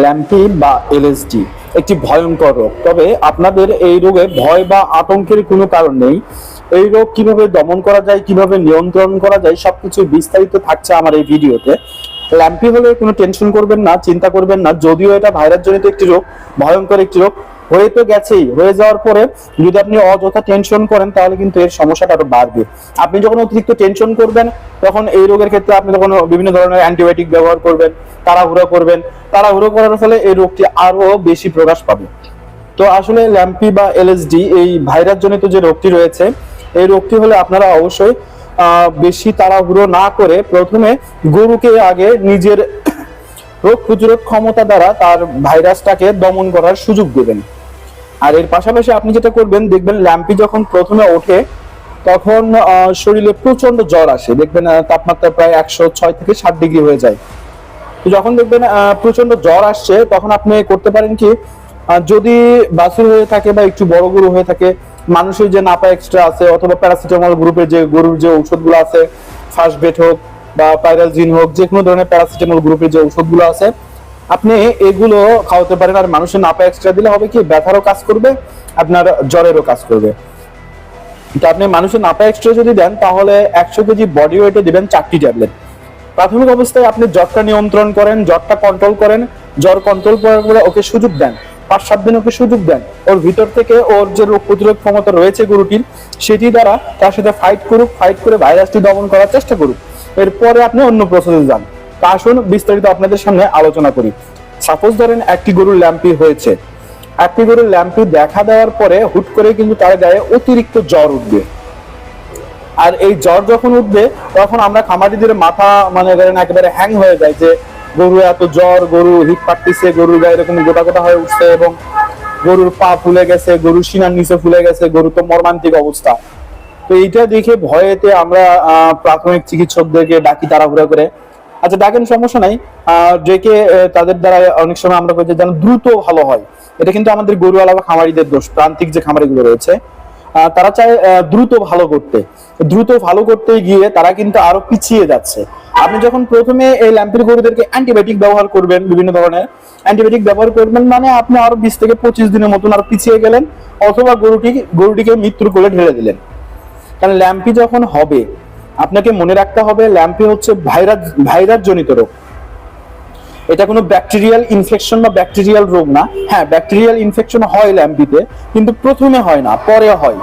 Lumpy বা LSD. একটি ভয়ঙ্কর রোগ। তবে আপনাদের এই রোগে ভয় বা আতঙ্কের কোনো কারণ নেই। এই রোগ কীভাবে দমন করা যায়, কীভাবে নিয়ন্ত্রণ করা যায়, সবকিছু বিস্তারিত থাকছে আমার এই ভিডিওতে। ল্যাম্পি হলে কোনো টেনশন করবেন না, চিন্তা করবেন না। যদিও এটা ভাইরাস জনিত একটি রোগ, ভয়ঙ্কর একটি রোগ। হয়ে তো গেছেই। হয়ে যাওয়ার পরে যদি আপনি অযথা টেনশন করেন, তাহলে কিন্তু এর সমস্যাটা আরও বাড়বে। আপনি যখন অতিরিক্ত টেনশন করবেন, তখন এই রোগের ক্ষেত্রে আপনি তখন বিভিন্ন ধরনের অ্যান্টিবায়োটিক ব্যবহার করবেন, তাড়াহুড়ো করবেন। তাড়াহুড়ো করার ফলে এই রোগটি আরও বেশি প্রকাশ পাবে। তো আসলে ল্যাম্পি বা এলএসডি, এই ভাইরাস জনিত যে রোগটি রয়েছে, এই রোগটি হলে আপনারা অবশ্যই বেশি তাড়াহুড়ো না করে প্রথমে গরুকে আগে নিজের রোগ প্রতিরোধ ক্ষমতা দ্বারা তার ভাইরাসটাকে দমন করার সুযোগ দেবেন। আর এর পাশাপাশি আপনি যেটা করবেন, দেখবেন ল্যাম্পি যখন প্রথমে ওঠে, তখন শরীরে প্রচণ্ড জ্বর আসে। দেখবেন তাপমাত্রা প্রায় একশো ছয় থেকে ষাট ডিগ্রি হয়ে যায়। তো যখন দেখবেন প্রচণ্ড জ্বর আসছে, তখন আপনি করতে পারেন কি যদি বাসুর হয়ে থাকে বা একটু বড় গরু হয়ে থাকে, মানুষের যে নাপা এক্সট্রা আছে, অথবা প্যারাসিটামল গ্রুপের যে গরুর যে ঔষধগুলো আছে ফার্স্ট বেট হোক বা পাইরালজিন হোক যে কোনো ধরনের প্যারাসিটামল গ্রুপের যে ঔষধগুলো আছে, আপনি এগুলো খাওয়াতে পারেন আর মানুষের নাপা এক্সট্রা দিলে হবে কি, ব্যথারও কাজ করবে, আপনার জ্বরেরও কাজ করবে। তো আপনি মানুষের নাপা এক্সট্রা যদি দেন, তাহলে একশো কেজি বডি ওয়েটে দিবেন চারটি ট্যাবলেট প্রাথমিক অবস্থায় আপনি জ্বরটা নিয়ন্ত্রণ করেন, জ্বরটা কন্ট্রোল করেন, জ্বর কন্ট্রোল করার পরে ওকে সুযোগ দেন। পাঁচ সাত দিন ওকে সুযোগ দেন। ওর ভিতর থেকে ওর যে রোগ প্রতিরোধ ক্ষমতা রয়েছে গরুটির, সেটি দ্বারা তার সাথে ফাইট করুক ফাইট করে ভাইরাসটি দমন করার চেষ্টা করুক। এরপরে আপনি অন্য প্রসেসে যান। তা আসুন বিস্তারিত আপনাদের সামনে আলোচনা করি। সাপোজ ধরেন একটি গরুর ল্যাম্পি হয়েছে। একটি গরুর ল্যাম্পি দেখা দেওয়ার পরে হুট করে কিন্তু তার গায়ে অতিরিক্ত জ্বর উঠবে। আর এই জ্বর যখন উঠবে, তখন আমরা খামারিদের মাথা মানে ধরেন একেবারে হ্যাং হয়ে যায় যে গরু এত জ্বর, গরু হিট পাটতিছে, গরুর গায়ে এরকম গোটা গোটা হয়ে উঠছে এবং গরুর পা ফুলে গেছে, গরুর সিনার নিচে ফুলে গেছে, গরু তো মর্মান্তিক অবস্থা। তো এইটা দেখে ভয়েতে আমরা প্রাথমিক চিকিৎসকদেরকে ডাকি তাড়াহুড়া করে। আচ্ছা ডাকেন সমস্যা নাই। ডেকে তাদের দ্বারা অনেক সময় আমরা যেন দ্রুত ভালো হয়। এটা কিন্তু আমাদের গরু আলাদা খামারিদের দোষ, প্রান্তিক যে খামারিগুলো রয়েছে। তারা চায় দ্রুত ভালো করতে। দ্রুত ভালো করতে গিয়ে তারা কিন্তু আরও পিছিয়ে যাচ্ছে। আপনি যখন প্রথমে এই ল্যাম্পির গরুদেরকে অ্যান্টিবায়োটিক ব্যবহার করবেন, বিভিন্ন ধরনের অ্যান্টিবায়োটিক ব্যবহার করবেন মানে আপনি আরও বিশ থেকে পঁচিশ দিনের মতন আরও পিছিয়ে গেলেন, অথবা গরুটি, গরুটিকে মৃত্যুর কোলে ঢেলে দিলেন। কারণ ল্যাম্পি যখন হবে, আপনাকে মনে রাখতে হবে, ল্যাম্পি হচ্ছে ভাইরাস ভাইরাস জনিত রোগ। এটা কোনো ব্যাকটেরিয়াল ইনফেকশন বা ব্যাকটেরিয়াল রোগ না। হ্যাঁ ব্যাকটেরিয়াল ইনফেকশন হয় ল্যাম্পিতে কিন্তু প্রথমে হয় না, পরে হয়।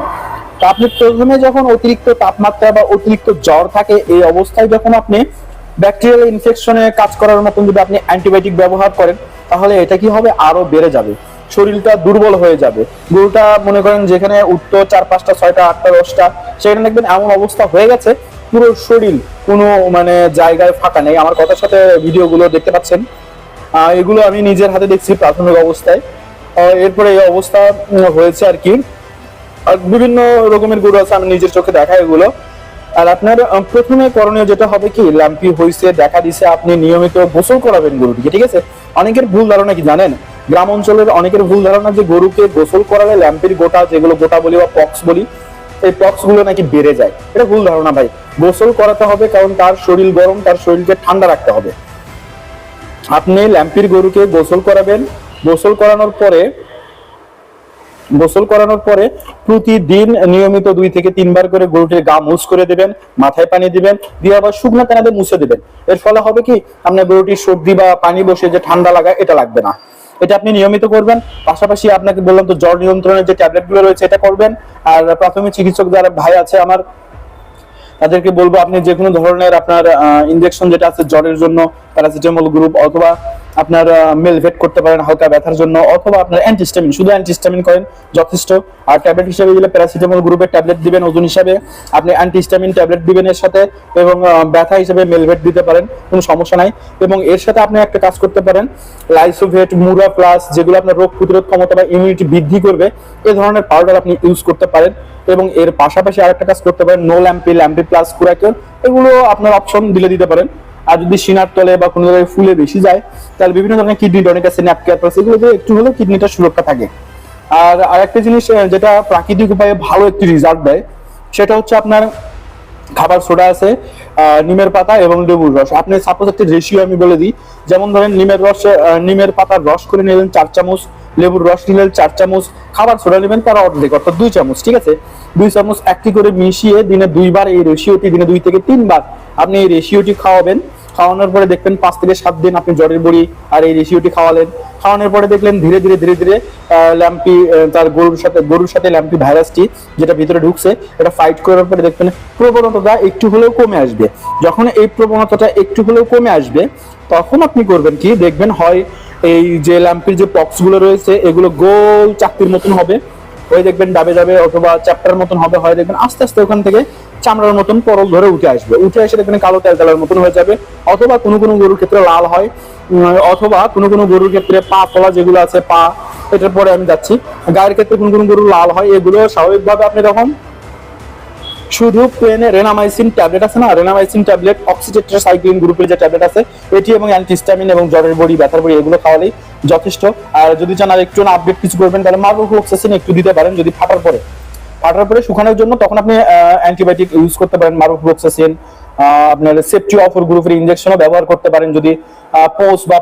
আপনি প্রথমে যখন অতিরিক্ত তাপমাত্রা বা অতিরিক্ত জ্বর থাকে, এই অবস্থায় যখন আপনি ব্যাকটেরিয়াল ইনফেকশনে কাজ করার মতন যদি আপনি অ্যান্টিবায়োটিক ব্যবহার করেন, তাহলে এটা কি হবে? আরও বেড়ে যাবে। শরীরটা দুর্বল হয়ে যাবে। গরুটা মনে করেন যেখানে উঠতো চার পাঁচটা, ছয়টা, আটটা, দশটা, সেখানে দেখবেন এমন অবস্থা হয়ে গেছে পুরো শরীর কোনো মানে জায়গায় ফাঁকা নেই। আমার কথার সাথে ভিডিওগুলো দেখতে পাচ্ছেন। এগুলো আমি নিজের হাতে দেখছি প্রাথমিক অবস্থায়। এরপরে এই অবস্থা হয়েছে আর কি। আর বিভিন্ন রকমের গরু আছে, আমি নিজের চোখে দেখা এগুলো। আর আপনার প্রথমে করণীয় যেটা হবে কি, ল্যাম্পি হইছে, দেখা দিছে, আপনি নিয়মিত গোসল করাবেন গরুটিকে, ঠিক আছে? অনেকের ভুল ধারণা কি জানেন? গ্রাম অঞ্চলের অনেকের ভুল ধারণা যে গরুকে গোসল করালে ল্যাম্পির গোটা, যেগুলো গোটা বলি বা পক্স বলি এই পক্সগুলো নাকি বেড়ে যায়। এটা ভুল ধারণা ভাই। গোসল করাতে হবে কারণ তার শরীর গরম, তার শরীরকে ঠান্ডা রাখতে হবে। আপনি ল্যাম্পির গরুকে গোসল করাবেন। গোসল করানোর পরে, গোসল করানোর পরে প্রতিদিন নিয়মিত দুই থেকে তিনবার করে গরুটির গা মুছ করে দেবেন, মাথায় পানি দিবেন, দিয়ে আবার শুকনো পানাতে মুছে দেবেন। এর ফলে হবে কি? আপনার গরুটির সর্দি বা পানি বসে যে ঠান্ডা লাগা, এটা লাগবে না। এটা আপনি নিয়মিত করবেন। পাশাপাশি আপনাকে বললাম তো জ্বর নিয়ন্ত্রণের যে ট্যাবলেটগুলো রয়েছে, এটা করবেন। আর প্রাথমিক চিকিৎসক যারা ভাই আছে আমার, তাদেরকে বলব আপনি যে কোনো ধরনের আপনার ইনজেকশন যেটা আছে জ্বরের জন্য প্যারাসিটামল গ্রুপ অথবা আপনার মেলভেট করতে পারেন হালকা ব্যথার জন্য, অথবা আপনার অ্যান্টিস্টামিন শুধু অ্যান্টিস্টামিন করেন, যথেষ্ট। আর ট্যাবলেট হিসেবে দিলে প্যারাসিটামল গ্রুপের ট্যাবলেট দিবেন ওজন হিসাবে। আপনি অ্যান্টিস্টামিন ট্যাবলেট দিবেন এর সাথে, এবং ব্যথা হিসেবে মেলভেট দিতে পারেন, কোনো সমস্যা নাই। এবং এর সাথে আপনি একটা কাজ করতে পারেন লাইসোভেট মুরা প্লাস যেগুলো আপনার রোগ প্রতিরোধ ক্ষমতা বা ইমিউনিটি বৃদ্ধি করবে, এ ধরনের পাউডার আপনি ইউজ করতে পারেন। এবং এর পাশাপাশি আরেকটা কাজ করতে পারেন নো ল্যাম্পি ল্যাম্পি প্লাস কুরাকেল এগুলো আপনার অপশন দিলে দিতে পারেন। আর যদি সিনার তলে বা কোনো জায়গায় ফুলে বেশি যায়, তাহলে বিভিন্ন ধরনের কিডনি টনিক আছে ন্যাপকেয়ার একটু হলেও কিডনিটা সুরক্ষা থাকে। আর আরেকটা জিনিস যেটা প্রাকৃতিক উপায়ে ভালো একটি রেজাল্ট দেয়, সেটা হচ্ছে আপনার খাবার সোডা আছে নিমের পাতা এবং লেবুর রস। আপনি সাপোজ একটা রেশিও আমি বলে দিই, যেমন ধরেন নিমের রস নিমের পাতার রস করে নিলেন চার চামচ, লেবুর রস নিলেন চার চামচ, খাবার সোডা নেবেন তার অর্ধেক, অর্থাৎ দুই চামচ, ঠিক আছে? দুই চামচ একটি করে মিশিয়ে দিনে দুইবার এই রেশিওটি দিনে দুই থেকে তিনবার আপনি এই রেশিওটি খাওয়াবেন। খাওয়ানোর পরে দেখবেন পাঁচ থেকে সাত দিন আপনি জ্বরের বড়ি আর এই রেশিওটি খাওয়ালেন। খাওয়ানোর পরে দেখলেন ধীরে ধীরে ধীরে ধীরে ল্যাম্পি তার গরুর সাথে গরুর সাথে ল্যাম্পি ভাইরাসটি যেটা ভিতরে ঢুকছে, এটা ফাইট করার পরে দেখবেন প্রবণতাটা একটু হলেও কমে আসবে। যখন এই প্রবণতাটা একটু হলেও কমে আসবে, তখন আপনি করবেন কি? দেখবেন হয় এই যে ল্যাম্পির যে পক্সগুলো রয়েছে, এগুলো গোল চাকতির মতন হবে। ওই দেখবেন ডাবে যাবে অথবা চ্যাপ্টার মতন হবে। হয় দেখবেন আস্তে আস্তে ওখান থেকে চামড়ার মতন পরল ধরে উঠে আসবে। উঠে এসে দেখবেন কালো তেল তেলের মতন হয়ে যাবে। অথবা কোনো কোনো গরুর ক্ষেত্রে লাল হয় অথবা কোনো কোনো গরুর ক্ষেত্রে পা ফলা যেগুলো আছে, পা, এটার পরে আমি যাচ্ছি। গায়ের ক্ষেত্রে কোনো কোনো গরু লাল হয়, এগুলো স্বাভাবিকভাবে আপনি তখন শুধু প্লেনে রেনামাইসিন ট্যাবলেট আছে না? রেনামাইসিন ট্যাবলেট অক্সিটেট্রাসাইক্লিন গ্রুপের যে ট্যাবলেট আছে, এটি এবং অ্যান্টিস্টামিন এবং জ্বরের বড়ি, ব্যথার বড়ি, এগুলো খাওয়ালেই যথেষ্ট। আর যদি চান আর একটু আপডেট কিছু করবেন, তাহলে মারোফ্লক্সাসিন একটু দিতে পারেন, যদি ফাটার পরে। ফাটার পরে শুকানোর জন্য তখন আপনি অ্যান্টিবায়োটিক ইউজ করতে পারেন মারোফ্লক্সাসিন আপনার সেফটি অফার গ্রুপের ইনজেকশনও ব্যবহার করতে পারেন যদি পোস বা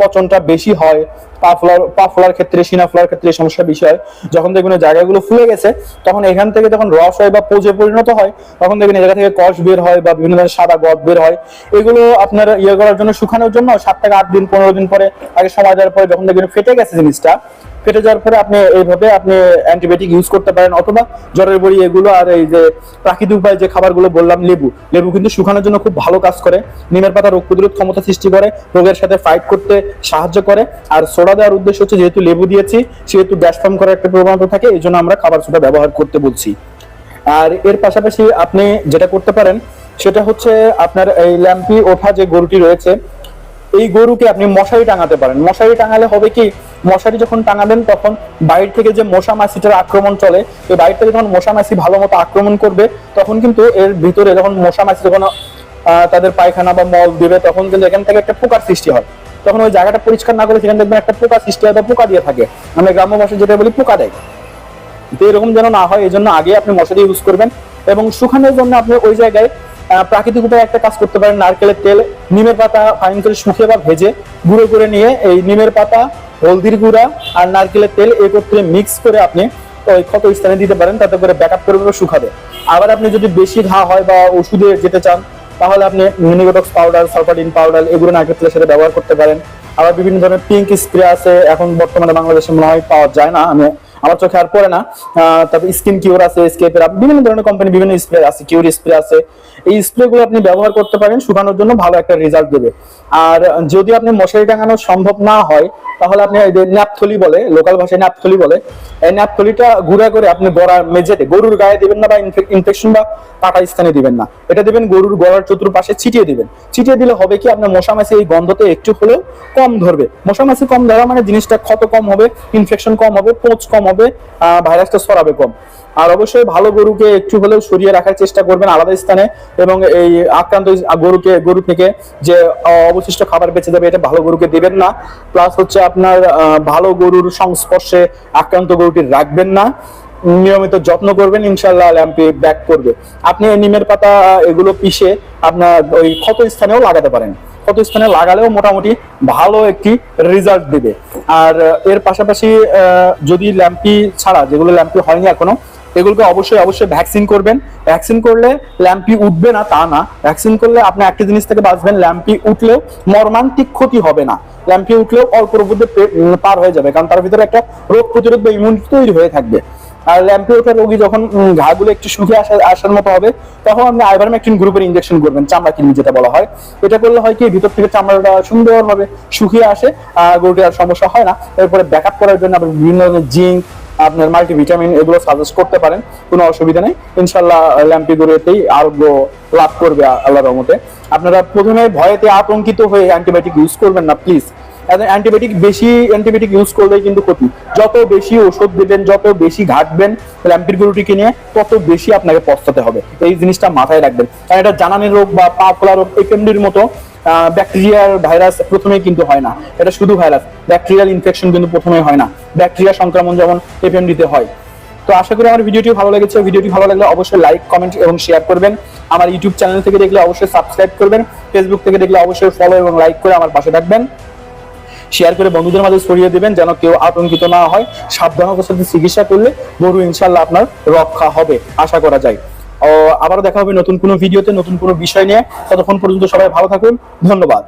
পচনটা বেশি হয়, পা ফোলার পা ফোলার ক্ষেত্রে সিনা ফোলার ক্ষেত্রে সমস্যা বেশি হয় যখন দেখবেন জায়গাগুলো ফুলে গেছে, তখন এখান থেকে যখন রস হয় বা পোজে পরিণত হয়, তখন দেখবেন এই জায়গা থেকে কষ বের হয় বা বিভিন্ন ধরনের সাদা গদ বের হয়। এগুলো আপনার ইয়ে করার জন্য শুকানোর জন্য সাত থেকে আট দিন, পনেরো দিন পরে, আগে সময় দেওয়ার পরে যখন দেখবেন ফেটে গেছে জিনিসটা ফেটে যাওয়ার পরে আপনি এইভাবে আপনি অ্যান্টিবায়োটিক ইউজ করতে পারেন, অথবা জ্বরের বড়ি এগুলো আর এই যে প্রাকৃতিক উপায়ে যে খাবারগুলো বললাম, লেবু। লেবু কিন্তু শুকানোর জন্য খুব ভালো কাজ করে। নিমের পাতা রোগ প্রতিরোধ ক্ষমতা সৃষ্টি করে, রোগের সাথে ফাইট করতে সাহায্য করে। আর সোডা দেওয়ার উদ্দেশ্য হচ্ছে, যেহেতু লেবু দিয়েছি, সেহেতু গ্যাস ফর্ম করার একটা প্রবণতা থাকে, এই জন্য আমরা খাবার সোডা ব্যবহার করতে বলছি। আর এর পাশাপাশি আপনি যেটা করতে পারেন, সেটা হচ্ছে আপনার এই ল্যাম্পি ওঠা যে গরুটি রয়েছে, এই গরুকে আপনি মশারি টাঙাতে পারেন। মশারি টাঙালে হবে কি মশারি যখন টাঙাবেন, তখন বাইরে থেকে যে মশা মাছিটার আক্রমণ চলে এই বাইরে থেকে যখন মশা মাছি ভালো মতো আক্রমণ করবে, তখন কিন্তু এর ভিতরে যখন মশা মাছি যখন তাদের পায়খানা বা মল দেবে, তখন কিন্তু এখান থেকে একটা পোকার সৃষ্টি হয়। তখন ওই জায়গাটা পরিষ্কার না করে সেখানে দেখবেন একটা পোকা সৃষ্টি হয় বা পোকা দিয়ে থাকে। আমরা গ্রাম্য ভাষায় যেটা বলি পোকা দেয়। তো এরকম যেন না হয় এই জন্য আগে আপনি মশারি ইউজ করবেন এবং শুকানোর জন্য আপনি ওই জায়গায় প্রাকৃতিক উপায়ে একটা কাজ করতে পারেন, নারকেলের তেল, নিমের পাতা ফাইন করে শুকিয়ে বা ভেজে গুঁড়ো করে নিয়ে এই নিমের পাতা হলদির গুঁড়া আর নারকেলের তেল একত্রে মিক্স করে আপনি ওই ক্ষত স্থানে দিতে পারেন, তাতে করে ব্যাকআপ করে শুকাবে। আবার আপনি যদি বেশি ঘা হয় বা ওষুধে যেতে চান, তাহলে আপনি মিনিগোটক্স পাউডার সালফাডিন পাউডার এগুলো নারকেল তেলের সাথে ব্যবহার করতে পারেন। আবার বিভিন্ন ধরনের পিঙ্ক স্প্রে আছে, এখন বর্তমানে বাংলাদেশে মনে হয় পাওয়া যায় না, আমি আমার চোখে আর পড়ে না। তারপর স্কিন কিউর আছে স্কেপের বিভিন্ন ধরনের কোম্পানি বিভিন্ন স্প্রে আছে কিউর স্প্রে আছে। এই স্প্রে গুলো আপনি ব্যবহার করতে পারেন, শুকানোর জন্য ভালো একটা রেজাল্ট দেবে। আর যদি আপনি মশারি টাঙানো সম্ভব না হয় তাহলে আপনি ন্যাপথলি বলে, লোকাল ভাষায় ন্যাপথলি বলে, এই ন্যাপথলিটা ঘুরা করে আপনি গড়ার মেঝেতে, গরুর গায়ে দিবেন না বা ইনফেকশন বা কাটা স্থানে দিবেন না। এটা দিবেন গরুর গড়ার চতুর্পাশে ছিটিয়ে দিবেন। ছিটিয়ে দিলে হবে কি আপনার মশা মাছি এই গন্ধতে একটু হলেও কম ধরবে। মশা মাছি কম ধরা মানে জিনিসটা ক্ষত কম হবে ইনফেকশন কম হবে, পোঁচ কম হবে ভাইরাসটা ছড়াবে কম। আর অবশ্যই ভালো গরুকে একটু হলেও সরিয়ে রাখার চেষ্টা করবেন আলাদা স্থানে এবং এই আক্রান্ত গরুকে, গরু থেকে যে অবশিষ্ট খাবার বেঁচে যাবে, এটা ভালো গরুকে দেবেন না। প্লাস হচ্ছে আপনার ভালো গরুর সংস্পর্শে আক্রান্ত গরুটি রাখবেন না। নিয়মিত যত্ন করবেন ইনশাল্লাহ ল্যাম্পি ব্যাক করবে। আপনি এই নিমের পাতা এগুলো পিষে আপনার ওই ক্ষত স্থানেও লাগাতে পারেন। ক্ষত স্থানে লাগালেও মোটামুটি ভালো একটি রেজাল্ট দেবে। আর এর পাশাপাশি যদি ল্যাম্পি ছাড়া, যেগুলো ল্যাম্পি হয়নি এখনও, এগুলোকে অবশ্যই অবশ্যই ভ্যাকসিন করবেন। ভ্যাকসিন করলে ল্যাম্পি উঠবে না, তা না। ভ্যাকসিন করলে আপনি একটা জিনিস থেকে বাঁচবেন, ল্যাম্পি উঠলেও মর্মান্তিক ক্ষতি হবে না। ল্যাম্পি উঠলেও অল্পর মধ্যে পার হয়ে যাবে, কারণ তার ভিতরে একটা রোগ প্রতিরোধ বা ইমিউনিটি তৈরি হয়ে থাকবে। আর ল্যাম্পে ওঠা রোগী যখন ঘাগুলো একটু আসা, আসার মতো হবে, তখন আপনি আইভারমেকটিন গ্রুপের ইঞ্জেকশন করবেন চামড়া কিডনি যেটা বলা হয়। এটা করলে হয় কি, ভিতর থেকে চামড়াটা সুন্দরভাবে শুকিয়ে আসে, আর গরুটির আর সমস্যা হয় না। এরপরে ব্যাকআপ করার জন্য আপনি বিভিন্ন ধরনের জিঙ্ক, আপনার মাল্টিভিটামিন এগুলো সাজেস্ট করতে পারেন, কোনো অসুবিধা নেই। ইনশাল্লাহ ল্যাম্পি গরুতেই আরোগ্য লাভ করবে আল্লাহর রহমতে। আপনারা প্রথমে ভয়েতে আতঙ্কিত হয়ে অ্যান্টিবায়োটিক ইউজ করবেন না প্লিজ অ্যান্টিবায়োটিক বেশি অ্যান্টিবায়োটিক ইউজ করলে কিন্তু ক্ষতি। যত বেশি ওষুধ দেবেন, যত বেশি ঘাটবেন ল্যাম্পির গরুটিকে নিয়ে, তত বেশি আপনাকে পস্তাতে হবে। এই জিনিসটা মাথায় রাখবেন। কারণ এটা জানানি রোগ বা পা ফোলা রোগ এপিএমডির মতো ব্যাকটেরিয়ার ভাইরাস প্রথমে কিন্তু হয় না। এটা শুধু ভাইরাস ব্যাকটেরিয়াল ইনফেকশন কিন্তু প্রথমে হয় না। ব্যাকটেরিয়া সংক্রমণ যেমন এপিএমডিতে হয়। তো আশা করি আমার ভিডিওটি ভালো লেগেছে। ভিডিওটি ভালো লাগলে অবশ্যই লাইক কমেন্ট এবং শেয়ার করবেন। আমার ইউটিউব চ্যানেল থেকে দেখলে অবশ্যই সাবস্ক্রাইব করবেন। ফেসবুক থেকে দেখলে অবশ্যই ফলো এবং লাইক করে আমার পাশে থাকবেন। শেয়ার করে বন্ধুদের মাঝে ছড়িয়ে দেবেন যেন কেউ আতঙ্কিত না হয়। সাবধানতার সাথে চিকিৎসা করলে গরু ইনশাল্লাহ আপনার রক্ষা হবে, আশা করা যায়। আবারও দেখা হবে নতুন কোনো ভিডিওতে, নতুন কোনো বিষয় নিয়ে। ততক্ষণ পর্যন্ত সবাই ভালো থাকুন। ধন্যবাদ।